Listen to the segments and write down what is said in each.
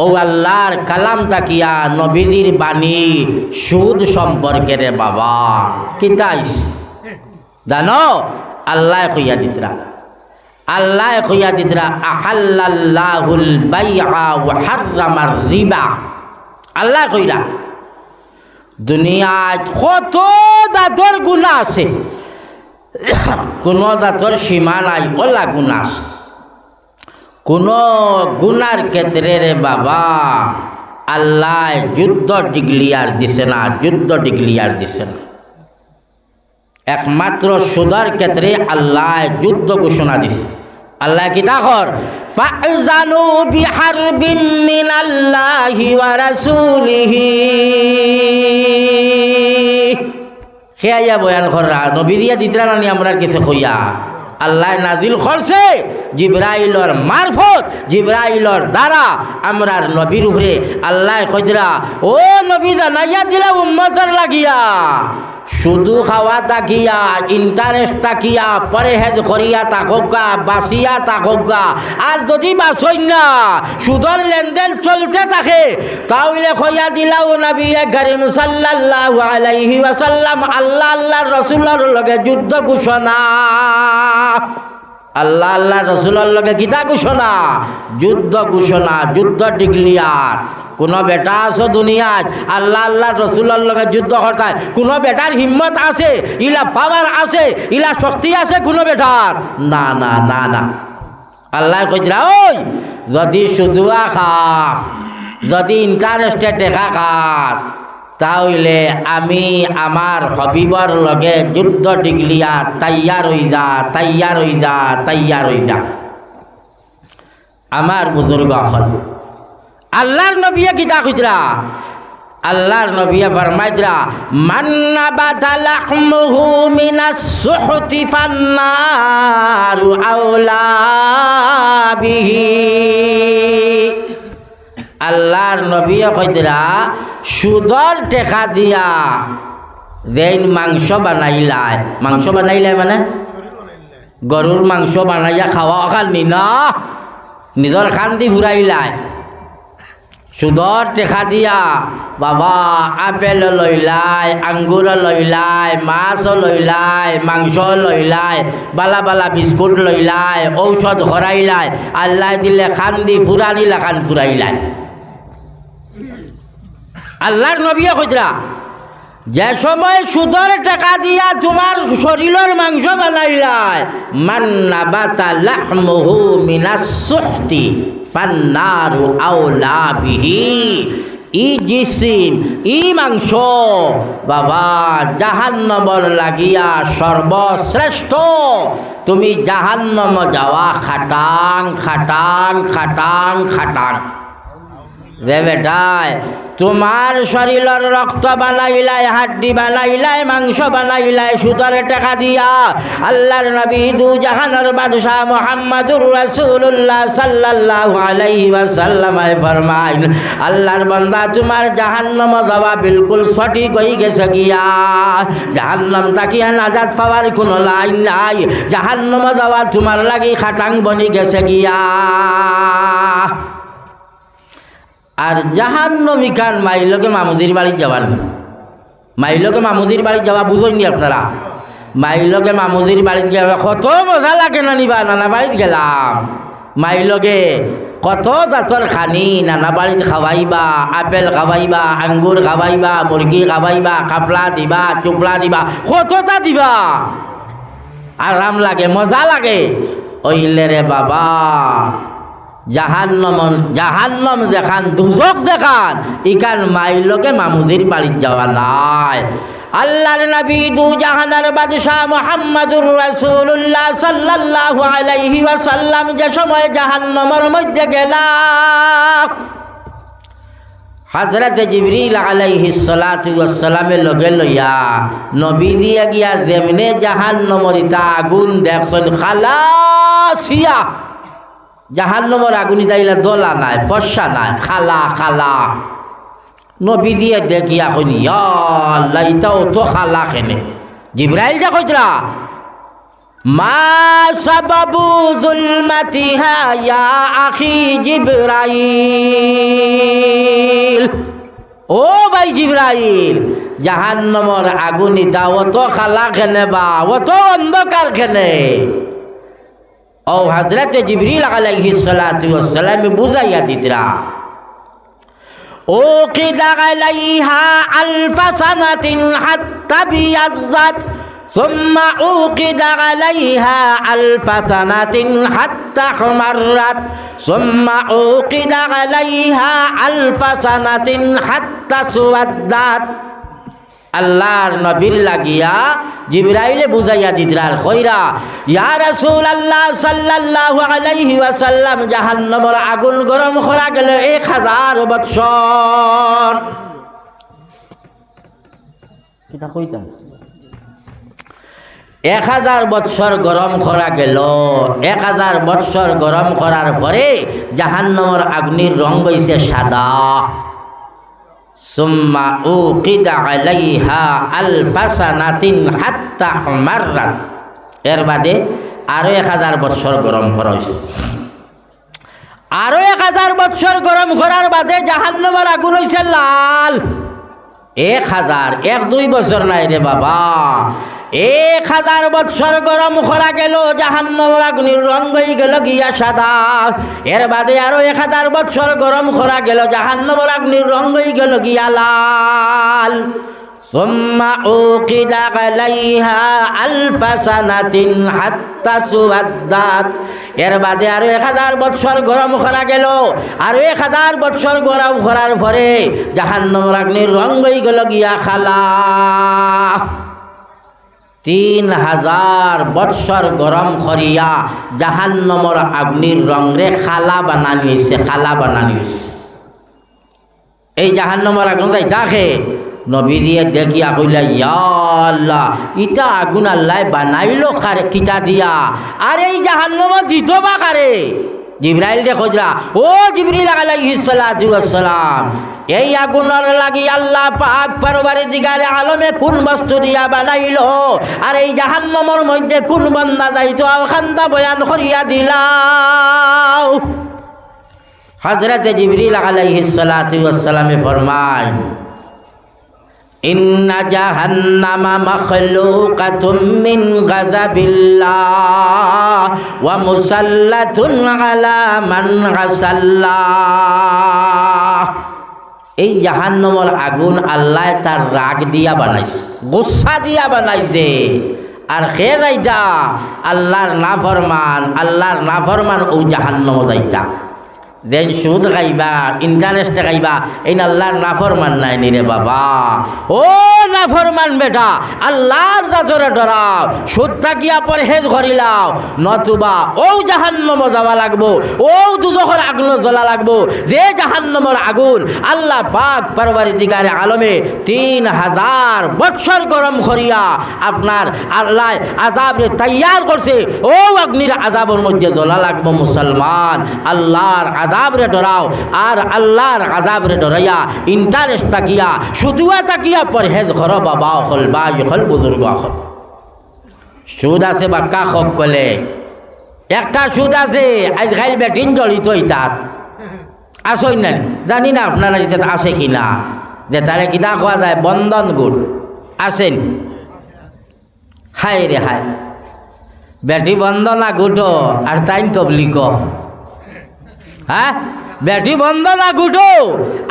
ও আল্লাহর কালাম তাকিয়া নবীদের বাণী, সুদ সম্পর্কে রে বাবা। কিতাইস জানো? আল্লাহ কইয়া দিতরা। আল্লাহ কইয়া দিতরা, আহাল্লাল্লাহুল বাইআ ওয়া হাররামার রিবা। আল্লাহ কইরা দুনিয়ায় কত দাঁতর গুণা আছে। কোনো দাঁতর সীমা নাই, ওলা গুণা আছে। কোনো গুনার ক্ষেত্রে রে বাবা, আল্লাহ যুদ্ধ ডিগ্লিয়ার দিছে না, যুদ্ধ ডিগ্লিয়ার দিছে না। একমাত্র সুদার ক্ষেত্রে আল্লাহ যুদ্ধ ঘোষণা দিছে। আল্লাহ কি তাকর ফাজানু বিহারবিন মিনাল্লাহি ওয়া রাসূলিহি। খেয়াইয়া বয়ান কররা নবী দিয়া দিতরা নানি আমরার কিছু কইয়া আল্লাহ নাজিল করছে জিব্রাইলর মারফত, জিব্রাইলর দ্বারা আমরার নবীর উপরে আল্লাহ কইদরা ও নবী জানাইয়া দিলা উম্মতর লাগিয়া। শুধু খাওয়া তাকিয়া ইন্টারেস্ট তাকিয়া, পরেহেজ করিয়া তাকগা বাসিয়া তাকগা। আর যদি বাঁচই না, সুদর লেনদেন চলতে থাকে, তাহলে খইয়া দিলাও নবী করিম সাল্লাল্লাহু আলাইহি ওয়াসাল্লাম, আল্লাহ আল্লাহর রসুলের লগে যুদ্ধ ঘোষণা। আল্লাহ আল্লাহ, রসুলের লগে গীতা ঘোষণা, যুদ্ধ ঘোষণা, যুদ্ধ ডিগ্লিয়ার কোনো বেটা আছো দুনিয়াত আল্লাহ আল্লাহ, রসুলের লগে যুদ্ধ করতায় কোনো বেটার হিম্মত আছে? ইলা পাওয়ার আছে? ইলা শক্তি আছে কোনো বেটার? না না না না। আল্লাহ কইরা ওই, যদি সুদুয়া খাস যদি ইন্টারেস্টে টেকা খাস তাহলে আমি আমার হবিবর লগে যুদ্ধ ডিগলিয়া তাইয়ার হই যা তাইয়ার হই যা তাইয়ার হই যা আমার বুজুর্গ হল আল্লাহর নবিয়া কিতা কইতরা, আল্লাহর নবিয়া ফরমাইতরা, মান্না বাদালাহমুহু মিনাস সুহতি ফান্নারু আওলা বিহি। আল্লাহর নবী কইতরা সুদর টেকা দিয়া যেন মাংস বানাইলাই মাংস বানাইলাই মানে? গরুর মাংস বানাইয়া খাওয়া অকাল নি না নিজর খান দি ফুরাইলাই সুদর টেকা দিয়া বাবা আপেল লইলাই আঙ্গুর লইলাই মাছ লইলাই মাংস লইলাই বালা বালা বিস্কুট লইলাই ঔষধ হরাইলাই আল্লাহ দিলে খান দি ফুরানিলা খান ফুরাইলাই আল্লাহর নবীয়ে কইতরা যে সময় সুদর টাকা দিয়া তোমার শরীরের মাংস বানাইলাই মান্না ই জিসিম, ই মাংস, বাবা, জাহান্নমর লাগিয়া সর্বশ্রেষ্ঠ। তুমি জাহান্নম যাওয়া খাটাং খাটাং খাটাং খাটাং। রে বেটায় তোমার শরীরের রক্ত বানাইলাই, হাড্ডি বানাইলাই, মাংস বানাইলাই সুদর টাকা দিয়া আল্লাহর নবী দু জাহানের বাদশাহ মোহাম্মদুর রাসূলুল্লাহ সাল্লাল্লাহু আলাইহি ওয়াসাল্লাম ফরমাইন, আল্লাহর বান্দা তোমার জাহান্নাম যাওয়া বিলকুল সঠিক হয়ে গেছে গিয়া। জাহান্নাম তাকিয়া নাজাত পাওয়ার কোনো লাইন নাই, জাহান্নাম যাওয়া তোমার লাগি খাটাং বনি গেছে গিয়া। আর জাহান্নবী খান মাইলকে মামুদির বাড়ি যাওয়ান মাইলকে মামুদির বাড়ি যাওয়া বুঝেননি আপনারা? মাইলকে মামুদির বাড়িতে যাওয়া কত মজা লাগে না নিবা নানা বাড়িতে গেলাম। মাইলকে কত জাতর খানি, নানা বাড়িতে খাওয়াইবা, আপেল খাওয়াইবা, আঙ্গুর খাওয়াইবা, মুরগি খাওয়াইবা কাপলা দিবা চুপলা দিবা কতটা দিবা? আরাম লাগে, মজা লাগে। ওইলে রে বাবা। জাহান্নম জাহান্নম দেখান, দুজক দেখান। ইকান মাইলকে মামুদির বাড়ি যাওয়া নাই। আল্লাহর নবী দু জাহানার বাদশাহ মুহাম্মদুর রাসূলুল্লাহ সাল্লাল্লাহু আলাইহি ওয়াসাল্লাম যে সময় জাহান্নমের মধ্যে গেলাম হজরত জিবরিল আলাইহি সালামের লগে লইয়া নবী দিয়া গিয়া যেমনে জাহান্নমরিতা আগুন দেখছেন, খালাসিয়া জাহান্নমর আগুনি দাইলা দোলা নাই, ফর্সা নাই, খালা খালা। নবী দিয়ে দেখিয়া কইনি আল্লাহ, ইতাও তো খালা খেনে জিব্রাইল যা কইতরা মা সাবাবু জুলমাতিহা ইয়া আখি জিব্রাইল। জিব্রাইল, জাহান্নমর আগুনিতা অত খালা খেনে বা, অত অন্ধকার খেনে ও হজরত জিবরিল আলাইহিস সালাতু ওয়াসসালাম বুঝাইয়া দিতরা أوقد عليها ألف سنة حتى بيضت ثم أوقد عليها ألف سنة حتى احمرت ثم أوقد عليها ألف سنة حتى سودت আল্লাহর নবীর লাগিয়া জিবরাইলে বুঝাইয়া দিতরার খৈরা। ইয়া রাসূল আল্লাহ সাল্লাল্লাহু আলাইহি ওয়াসাল্লাম, জাহান্নামের আগুন গরম করা গেল এক হাজার বৎসর। কিতা কইতাম। এক হাজার বৎসর গরম করা গেল। এক হাজার বৎসর গরম করার পরে জাহান্নামের আগ্নির রং হইছে সাদা। সুম্মা uqida আলাইহা alfasanatin hatta হাত্তা হুমাররাত এর বাদে আরও এক হাজার বৎসর গরম করা হয়েছে এক হাজার বৎসর গরম করার বাদে জাহান্নামের আগুন হয়েছে লাল। এক হাজার, এক দুই বছর নাই রে বাবা। এক হাজার বৎসর গরম করা গেল জাহান্নমর আগুনির রং হয়ে গেল গিয়া সাদা এর বাদে আরো এক হাজার বৎসর গরম করা গেল জাহান্নমর আগুনির রং হয়ে গেল গিয়া লাল ثم أوقد عليها ألف سنة حتى سودت এর বাদে আরো এক হাজার বৎসর গরম করা গেল আরো এক হাজার বৎসর গরম করার পরে জাহান্নমর আগ্নির রং হয়ে গেল গিয়া খালা তিন হাজার বৎসর গরম করিয়া জাহান্নমর আগ্নির রংরে খালা বানানি হয়েছে খালা বানানি হয়েছে এই জাহান্নমর আগুন যাই তাকে নবী দিয়ে দেখিয়া কইলা ইয়াল্লাহ ইটা আগুন আল্লাহ বানাইলো কারে কিতা দিয়া? আর এই জাহান্নম দিত বা কারে? জিব্রাইল দে খোঁজরা, ও জিবরিল আলাইহিস সালাতু ওয়াসসালাম, এই আগুনের লাগি আল্লাহ পাক পারবারে দিগারে আলমে কোন বস্তু দিয়া বানাইলো? আর এই জাহান্নমর মধ্যে কোন বান্দা যাইতো? আলখান্দা বয়ান করিয়া দিলাও। হজরত জিবরিল আলাইহিস সালাতু ওয়াসসালামে ফরমায় ইন্না জাহান্নামা মাখলুকাতুম মিন গাযাবিল্লাহ ওয়া মুসাল্লাতুন আলা মান গাসাল্লাহ। এই জাহান্নামের আগুন আল্লাহ তার রাগ দিয়া বানাইছে, গুসা দিয়া বানাইছে। আর খে যাইতা, আল্লাহর নাফরমান আল্লাহর নাফরমান ও জাহান্নম যাইতা। দেন সুদ খাইবা ইন্টারেস্ট খাইবা, এই আল্লাহর নাফরমান নাই নিরে বাবা। ও নাফরমান বেটা, আল্লাহর জাতরে ডরাও, সুদ থাকিয়া পরহেজ করিলাও নতুবা ও জাহান্নম যাওয়া লাগবো, ও দুজখর আগুন জ্বলা লাগবো, যে জাহান্নমর আগুন আল্লাহ পাক পারবারি দিগারে আলমে তিন হাজার বৎসর গরম করিয়া আপনার আল্লাহ আজাবরে তৈয়ার করছে, ও অগ্নির আজাবের মধ্যে জ্বলা লাগবো মুসলমান, আল্লাহর আজাবরে ডরাও। আর আল্লাহর আজাবরে ডরাইয়া ইন্টারেস্ট তাকিয়া শুধুয়া তাকিয়া পরহেজ ঘর বাবা হল বা হল বুজুর্গ হল সুদ আছে বাক্কা খক কলে। একটা সুদ আছে আজ খাইল বেটিন জড়িত ইতাত আসই না জানি না আপনারা যেটা আছে কি না। যে তারে কিতা কোয়া যায়, বন্ধন গুড় আসেন। হায় রে হায়। বেটি বন্দনা গুটো, আর তাইন তবলিক হ্যাঁ? বেটি বন্দনা গুটো।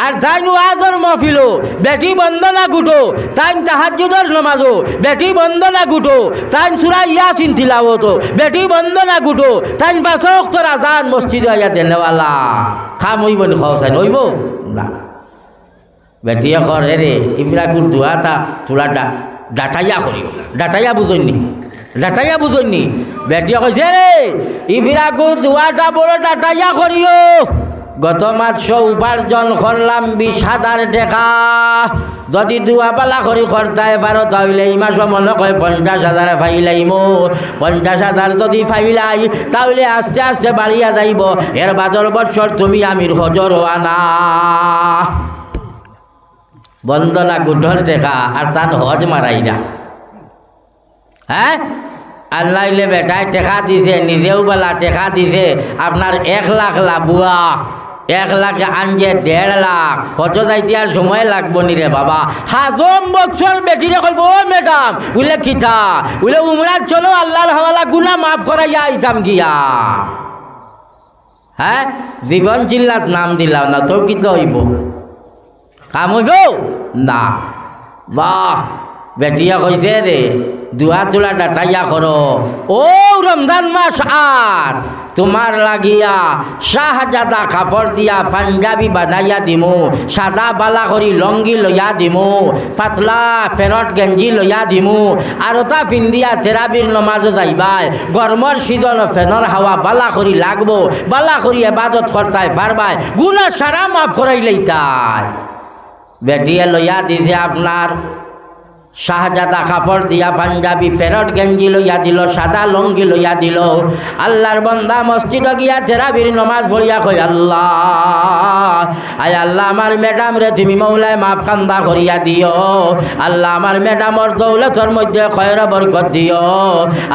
আর তাইন ওয়াজর মফিলো। বেটি বন্দনা গুটো। তাইন তাহাজুদর নমাজো। বেটি বন্দনা গুটো। তাইন সুরা ইয়াসিন তিলাওতো বেটি বন্দনা গুটো। তাইন পাঁচক তোর আজান মসজিদ আয়া দেনেওয়ালা। খাম হইব নি খাওসাই নইব না। বেটি কর হেরে ইফরা কুর দুয়াতা তোলা ডাটাইয়া করিও। ডাটাইয়া বুঝইনি ডাটাইয়া বুঝইনি বেটি কইছে রে ইফিরা কুর দুয়াটা বড় ডাটাইয়া করিও গত মাস উপার্জন করলাম বিশ হাজার টাকা। যদি দুয়া পালা করি খরচায় পারো তাহলে এই মাসও মনে কয় পঞ্চাশ হাজার ফাইলাইম পঞ্চাশ হাজার যদি ফাইলাই, তাহলে আস্তে আস্তে বাড়িয়া যাইব। এর বাদর বছর তুমি আমির হজর আনা বন্দনা গুঠর টেকা, আর তার হজ মারাই না হ্যাঁ? আল্লাহলে বেটায় টেকা দিছে, নিজেও বেলা টেকা দিছে। আপনার এক লাখ লাভুয়া এক লাখ আনজে দেড় লাখ। কত যাইতে আর সময় লাগবো নি রে বাবা। হাজম বছর বেটিরে কইব, ও ম্যাডাম বুঝলে কিতা বুঝলে উমরাত চলো, আল্লাহর হাওয়ালা গুনা মাফ করাইয়া আইতাম গিয়া। হ্যাঁ? জীবন চিল্লাত নাম দিলাম না, তো কি হইব? কাম হইব? না। বাহ, বেটিয়া কইছে রে। দুয়া তোলা ডাটাইয়া করো। ও রমজান মাস আর তোমার লাগিয়া শাহজাদা কাপড় দিয়া পাঞ্জাবি বানাইয়া দিমু, সাদা বালা করি লঙ্গি লইয়া দিমু, পাতলা ফেরত গেঞ্জি লইয়া দিমু আর তা পিন্দিয়া থেরাবির নমাজও যাইবাই গরমর সিজন ফেনর হাওয়া বালা করি লাগবো, বালা করি এবাদত করতাই পারবাই গুণা সারা মাফ করাইলেই তাই বেটিয়ে লইয়া দিছে আপনার শাহজাদা কাপড় দিয়া পাঞ্জাবি ফেরত গেঞ্জি লইয়া দিল, সাদা লঙ্গি লইয়া দিল। আল্লাহর বন্দা মসজিদ গিয়া থেরাবির নমাজ ভরিয়া কই আল্লাহ। আয় আল্লাহ, আমার ম্যাডাম রে, তুমি মৌলায় মাফ কান্দা করিয়া দিও। আল্লাহ, আমার ম্যাডামর দৌলতর মধ্যে খয়র বরকত দিও।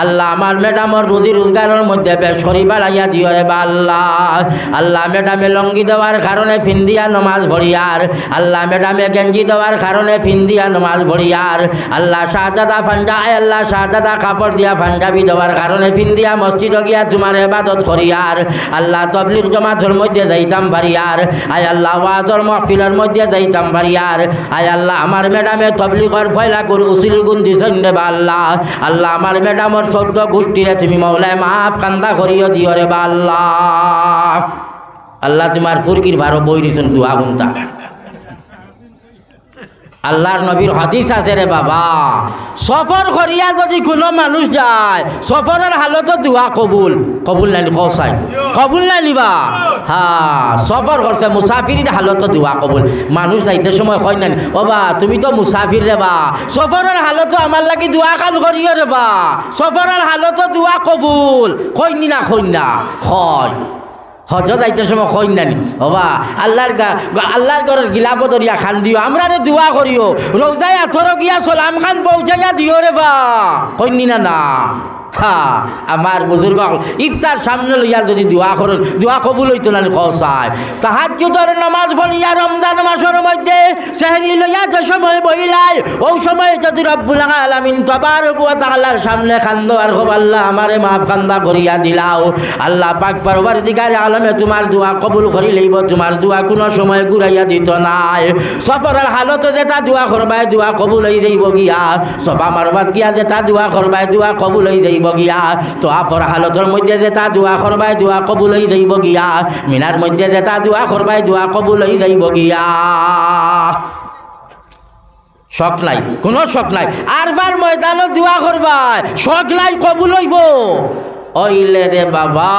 আল্লাহ, আমার ম্যাডামর রুজি রোজগারের মধ্যে বেশ বাড়াইয়া দিও রে বা আল্লাহ। আল্লাহ, ম্যাডামে লঙ্গি দেওয়ার কারণে ফিন্দিয়া নমাজ ভরিয়ার আল্লাহ, ম্যাডামে গেঞ্জি দেওয়ার কারণে ফিন্দিয়া নমাজ ভরিয়ার আল্লাহ, শাহজাদা ফাঞ্জা, আয় আল্লাহ, শাহজাদা কাপড় দিয়া পাঞ্জাবি দেওয়ার কারণে ফিন্দিয়া মসজিদ গিয়া তোমার এবাদত করিয়ার। আল্লাহ তবলিক জমাতের মধ্যে যাইতাম পারিয়ার। আয় আল্লাহ, ওয়াজর মাহফিলের মধ্যে যাইতাম ভারিয়ার আয় আল্লাহ, আমার ম্যাডামে তবলিগর ফয়লা করে, উসিলি গুণ দিছেন রে বা আল্লাহ। আল্লাহ, আমার ম্যাডামর চৌদ্দ গোষ্ঠীরে তুমি মৌলায় মাফ কান্দা করিও দিও রে বা আল্লাহ। আল্লাহ, তোমার ফুরকির ভারো বই দিছেন দুয়া গুন্তা। আল্লাহর নবীর হাদিস আছে রে বাবা। সফর করিয়া যদি কোনো মানুষ যায়, সফরের হালত দোয়া কবুল। কবুল নানি কসাই কবুল নানি বা? হ্যাঁ সফর করছে মুসাফির হালত দোয়া কবুল। মানুষ যাইতে সময় কই নানি ও বা, তুমি তো মুসাফির রে বা। সফরের হালত আমার লাগি দোয়া কাল করিও রে বা। সফরের হালত দোয়া কবুল। কইনি না কই না হয় হজ যাইতে সময় কই নানি হবা আল্লাহর আল্লাহর ঘরের গিলাপ দরিয়া খান দিও আমরা রে দোয়া করিও। রোজায় আথর গিয়া সলাম খান পৌঁছাইয়া দিও রে বা। কইনি না না? হা আমার বুজুর্গ ইফতার সামনে লইয়া যদি দোয়া করুন, দোয়া কবুল হইতো না কসায় তাহাজ্জুদর নামাজ পড়িয়া রমজান মাসের মধ্যে সেহরি লইয়া যে সময় বইলাই ও সময় যদি রব্বুল আলামিন তবার ওয়া তাআলার সামনে খান্দো আর খুব আল্লাহ আমারে মাফ কান্দা করিয়া দিলাও। আল্লাহ পাক পরবার দিগারে আলমে তোমার দোয়া কবুল করি লইব, তোমার দোয়া কোনো সময় ঘুরাইয়া দিত নাই। সফরের হালত যেটা দোয়া করবাই দোয়া কবুল হয়ে যাইব গিয়া, সফা মারবাত গিয়া যেটা দোয়া করবাই দোয়া কবুল হয়ে যাইব গিয়া তো আপর হালতর মধ্যে যেটা দোয়া করবাই দোয়া কবুল হয়ে যাইব গিয়া মিনার মধ্যে যেটা দোয়া করবাই দোয়া কবুল হয়ে যাইব গিয়া শখ নাই, কোনো শখ নাই। আরবার ময়দানত দোয়া করবাই, শখ নাই কবুল হইব। ওইলে রে বাবা।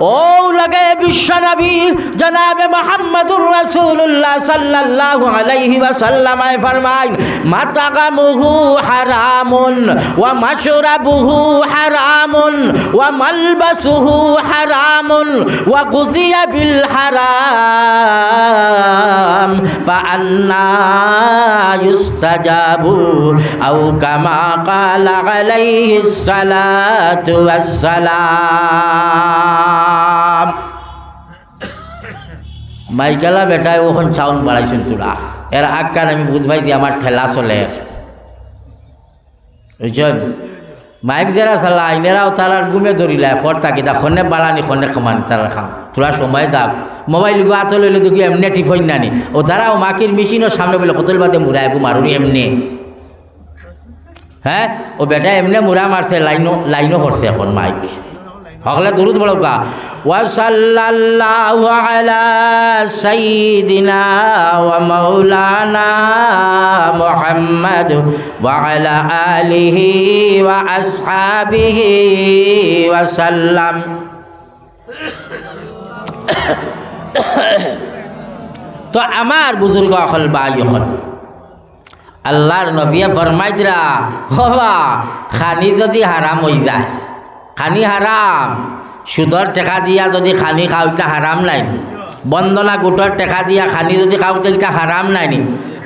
ও লাগে বিশ্ব নবীর জনাবে মোহাম্মদুর রাসূলুল্লাহ সাল্লাল্লাহু আলাইহি ওয়াসাল্লাম, আয় ফরমাইন, মাতাগামুহু হারামুন, ওয়া মাশরাবুহু হারামুন, ওয়া মালবাসুহু হারামুন, ওয়া গুযিয়া বিল হারাম, ফাআন্না ইউস্তাজাবু, আও কামা ক্বালা আলাইহিস সালাতু ওয়াস সালাম মাইকেলা বেটায় ওখান সাউন্ড বাড়াইছেন তোরা। এর আকার আমি বুধবাই দিয়ে আমার ঠেলা চলে বুঝছেন? মাইক যারা চালা আইনেরাও তারা গুমে ধরিলা পর তাকে দা, খনে বাড়ানি খনে খামান তারা খাম। তোরা সময় দাও। মোবাইল গো আতলে দেখি এমনি ঠিক হইনানি ও তারাও মাকির মেশিনের সামনে বলে কোতল বাদে মুরাইবু মারুনি এমনি। হ্যাঁ? ও বেটা এমনি মুড়া মারছে, লাইনও লাইনও করছে এখন মাইক হকলে দুরুদ বলকা ওয়াসাল্লাল্লাহু আলা সাইয়্যিদিনা ওয়া আলিহি ওয়া তো আমার বুজুর্গ হল বা আল্লাহর নবিয়ে দিরা, হবা, খানি যদি হারাম হয়ে যায়। খানি হারাম সুদর টেকা দিয়া যদি খানি খাও এটা হারাম নাই। বন্দনা গোটর টেকা দিয়া খানি যদি খাও এটা হারাম নাই। নি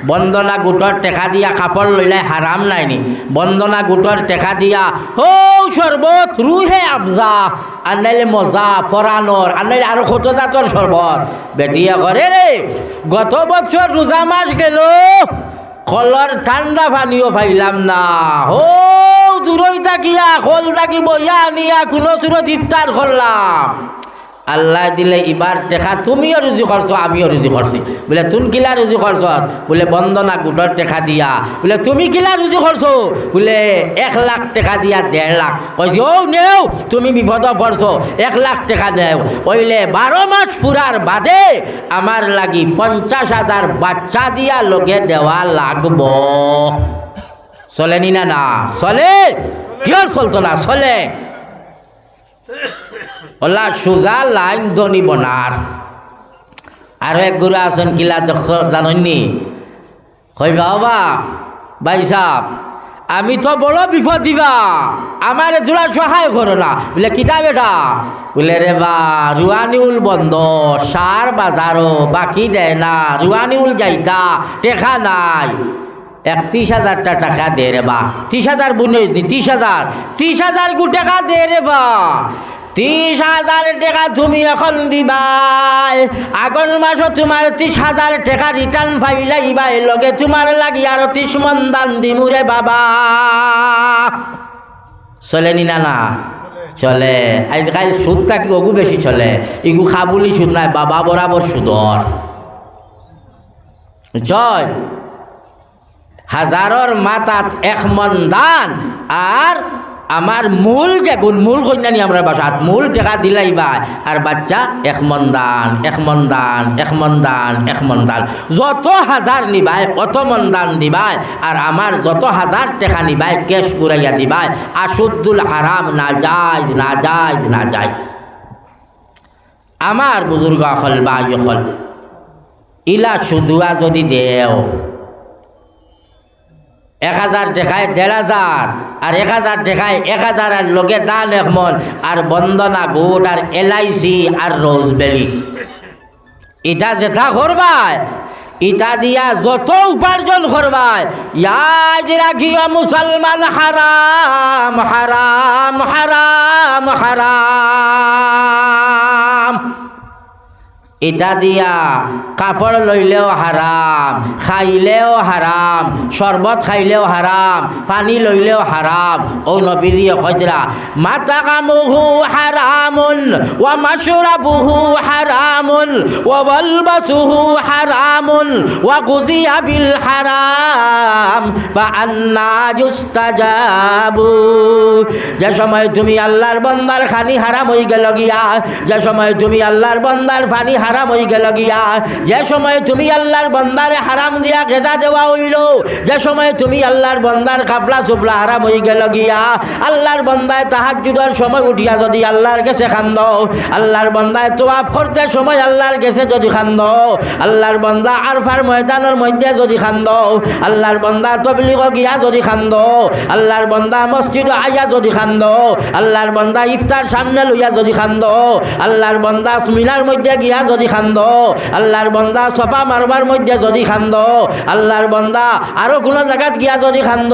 বন্দনা গোটর টেকা দিয়া কাপড় লইলাই হারাম নাইনি বন্দনা গোটর টেকা দিয়া হো শরবত রুহে আফজা আর নাইলে মজা ফরানোর আর নাইলে আরও কত জাতর শরবত বেটিয়া করে গত বছর রোজা মাস গেল কলর ঠান্ডা পানিও পাইলাম না। হো দূরই থাকিয়া, খোল থাকি বইয়া আনিয়া কোনো সুরত ইফতার করলাম আল্লাহ দিলে ইবার টেকা তুমিও রুজি করছ আমিও রুজি করছি বলে, তুন কিলা রুজি করছ বলে, বন্দনা গোটর টেকা দিয়া। বলে, তুমি কিলা রুজি করছ বলে, এক লাখ টাকা দিয়া দেড় লাখ। কইছি ও নেও, তুমি বিপদ পড়ছো এক লাখ টাকা দেও। বইলে বারো মাস পুরার বাদে আমার লাগি পঞ্চাশ হাজার বাচ্চা দিয়া লগে দেওয়া লাগব। চলেনি না না? চলে? কিয় চলতো না চলে? ওলা সোজা লাইন দনি বনার আর এক গুরু আছেন কিলা জাননি। কইবা বাবা ভাই সাহ আমি তো বড় বিপদ দিবা আমার জোড়া সহায় করো না। বলে, কিতা বেটা? বলে রে বা রুয়ানিউল বন্ধ সার বাজারও বাকি দেয় না রুয়ানিউল যাইতা, টেকা নাই। একত্রিশ হাজারটা টাকা দে রে বা। ত্রিশ হাজার বুনে ত্রিশ হাজার ত্রিশ হাজার গু টাকা দে রে বা। ত্রিশ হাজার টাকা তুমি এখন দিবাই। আগন মাসও তোমার ত্রিশ হাজার টাকা রিটার্ন ফাইলাইবাই লগে তোমার লাগি আর ত্রিশ মন দান দিমুরে বাবা। চলেনি না না চলে। আজকাল সুদটা কি অগু বেশি চলে। ইগু খাবুলি সুদ নাই, বাবা বরাবর সুদর। জয়। হাজারর মাতাত এক মন দান, আর আমার মূল গুণ, মূল কন্যানি আমরা বাসাত, মূল টেকা দিলাই বা আর বাচ্চা, এক মন দান, এক মন দান, এক মন দান, এক মন দান। যত হাজার নিবাই, অত মন দান দিবাই। আর আমার যত হাজার টেকা নিবাই কেশ ঘুরাইয়া দিবাই আশুদ্দুল হারাম না যায় না যায় না যায় আমার বুজুর্গ অকল বা ইলা সুদুয়া যদি দেও। এক হাজার টেকায় দেড় হাজার, আর এক হাজার টেকায় এক হাজার, আর লোকে দান একমন আর বন্দনা গুট আর এলআইসি আর রোজবেলি। ইটা যেটা করবায় ইটা দিয়া যত উপার্জন করবায় ইয়াজ মুসলমান হারাম হারাম হারাম হারাম। এটা দিয়া কাপড় লইলেও হারাম খাইলেও হারাম শরবত খাইলেও হারাম পানি লইলেও হারাম ও নবী দিয়ে খজরা মাতা কামুহু হারামুন ওয়া মাশরাবুহু হারামুন ওয়া বালবাসুহু হারামুন ওয়া গুযিয়া বিল হারাম ফা আন্না যুস্তাজাবু। যে সময় তুমি আল্লাহর বন্দার খানি হারাম হয়ে গেল গিয়া, যে সময় তুমি আল্লাহর বন্দার পানি হারাম হয়ে গেল গিয়া। যে সময় তুমি আল্লাহর বন্দারে হারাম দিয়া গেদা দেওয়া হইল, যে সময় তুমি আল্লাহর বন্দার কাপলা চুপলা হারাম হয়ে গেল গিয়া, আল্লাহর বন্দায় তাহার যুদর সময় উঠিয়া যদি আল্লাহর গেছে খান্দ, আল্লাহর বন্দায় তোয়াফ করতে সময় আল্লাহর গেছে যদি খান্দ, আল্লাহর বন্দা আরফার ময়দানের মধ্যে যদি খান্দ, আল্লাহর বন্দা তবলিগ গিয়া যদি খান্দ, আল্লাহর বন্দা মসজিদ আইয়া যদি খান্দ, আল্লাহর বন্দা ইফতার সামনে লইয়া যদি খান্দ, আল্লাহর বন্দা মিনার মধ্যে গিয়া যদি খান্দ, আল্লাহর বন্দা সফা মারবার মধ্যে যদি খান্দ, আল্লাহর বন্দা আরও কোনো জায়গাত গিয়া যদি খান্দ,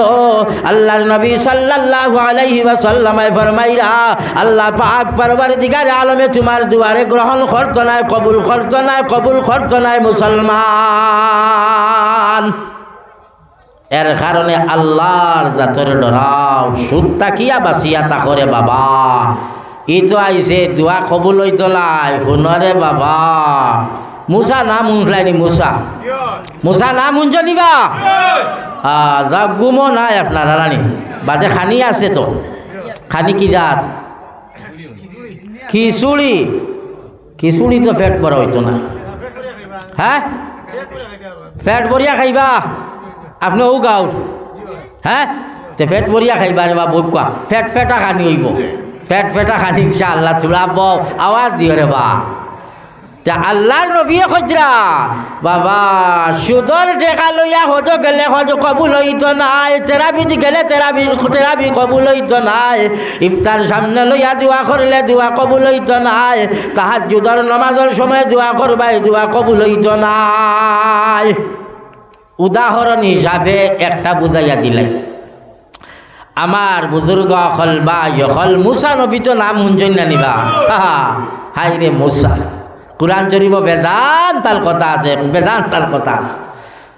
আল্লাহর নবী সাল্লাল্লাহু আলাইহি ওয়াসাল্লামায় ফরমাইরা, আল্লাহ পাক পরবার দিগার আলমে তোমার দুয়ারে গ্রহণ করত নাই, কবুল করত নাই, কবুল করত নাই মুসলমান। এর কারণে আল্লাহর জাতরে ডরাও সুদ তাকিয়া বাঁচিয়া তাকরে বাবা। ই তো আইছে দোয়া কবুল হইতো নাই শুনরে বাবা মুসা নাম শুনলাইনি মুসা মুসা নাম শুনছনি বা যা গুমো নাই আপনার রানি বাদে খানি আছে তো। খানি কি জাত? খিচুড়ি খিচুড়ি তো ফেট বড় হইতো না। হ্যাঁ ফেট বরিয়া খাইবা। আপনি ও গাঁর হ্যাঁ তে ফেট বরিয়া খাইবা রে বা বইকা ফেট ফেটা খানি হইব। ফেট ফেটা খানি ইনশাআল্লাহ তুলাব আওয়াজ দিও রে বা। তা আল্লাহর নবীয়ে খজরা, বাবা, সুদর টেকা লইয়া হজ গেলে হজ কবুল হইত নাই তেরাবিত গেলে তেরাবি তেরাবি কবুল হইত নাই, ইফতার সামনে লইয়া দোয়া করলে দোয়া কবুল হইত নাই তাহার যুদর নমাজের সময় দোয়া করবাই দোয়া কবুল হইত নাই। উদাহরণ হিসাবে একটা বুঝাইয়া দিলেন আমার বুজুর্গ অকল বা যখল মুসা নবী তো নাম শুনছেন না নিবা। হাই রে মুসা। কোরআন চরিব বেদান তার কথা আছে বেদান তার কথা।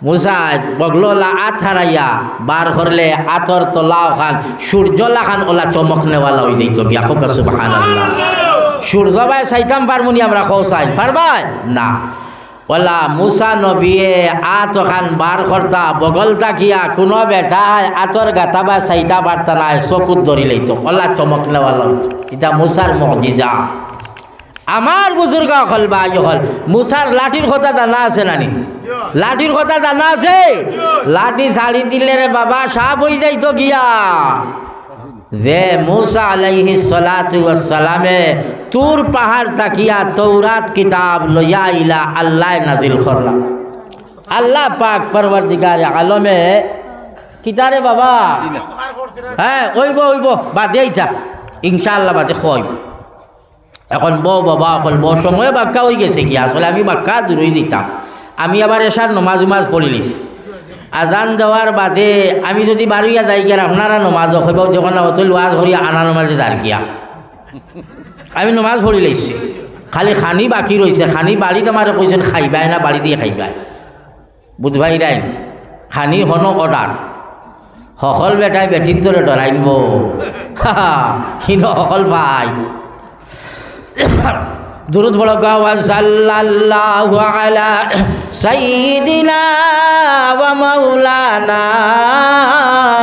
মুসা বগলোলা আত হারাইয়া বার করলে আতর তোলা খান সূর্যলা খান, ওলা চমক নেওয়ালা হয়ে যাইত গিয়া। হোক সুবাহান সূর্য ভাই চাইতাম পারমুনি আমরা খৌ চাই পারবাই? না। ওলা মুসা নবীয়ে আত খান বার করতা বগল তাকিয়া কোনো বেটায় আতর গাতা বা চাইতা বার্তা নাই চকুত ধরি লইত ওলা চমক নেওয়ালা এটা মুসার মজিজা আমার বুজুর্গ হল বা হল মুসার লাঠির কথা জানা আছে নানি? লাঠির কথা জানা আছে? লাঠি ছাড়ি দিলে রে বাবা সাপ হয়ে যাইতো গিয়া। যে মুসা আলাইহি সালামে তুর পাহাড় তাকিয়া তৌরাত কিতাব লইয়া ইলা আল্লাহ নাজিল করলা আল্লাহ পাক পরবর্তীকার আলমে কিতারে বাবা? হ্যাঁ ওইব ওইব বাদেই থাক ইনশাআল্লাহ বাদে খইব এখন বউ বাবা, এখন বউ সময় বাক্কা হয়ে গেছে কি? আসলে আমি বাক্কা দূরই দিতাম। আমি আবার এসার নমাজ উমাজ পড়িলিস আজান দেওয়ার বাদে আমি যদি বাড়িয়া যাই গেলে আপনারা নমাজ হইব যখন হতো লোয়াজ হরিয়া আনা নমাজে দাঁড় গিয়া আমি নমাজ পড়ি লাইছি খালি খানি বাকি রয়েছে খানি বাড়িতে আমার কইছেন খাইবাই না বাড়ি দিয়ে খাইবাই? বুধবাই রাইন খানি হনো অর্ডার সকল বেটাই বেটির ধরে ডরাইনব হিনো সকল ভাই দুরুদ সাল্লাল্লাহু আলা সাইয়্যিদিনা ওয়া মাওলানা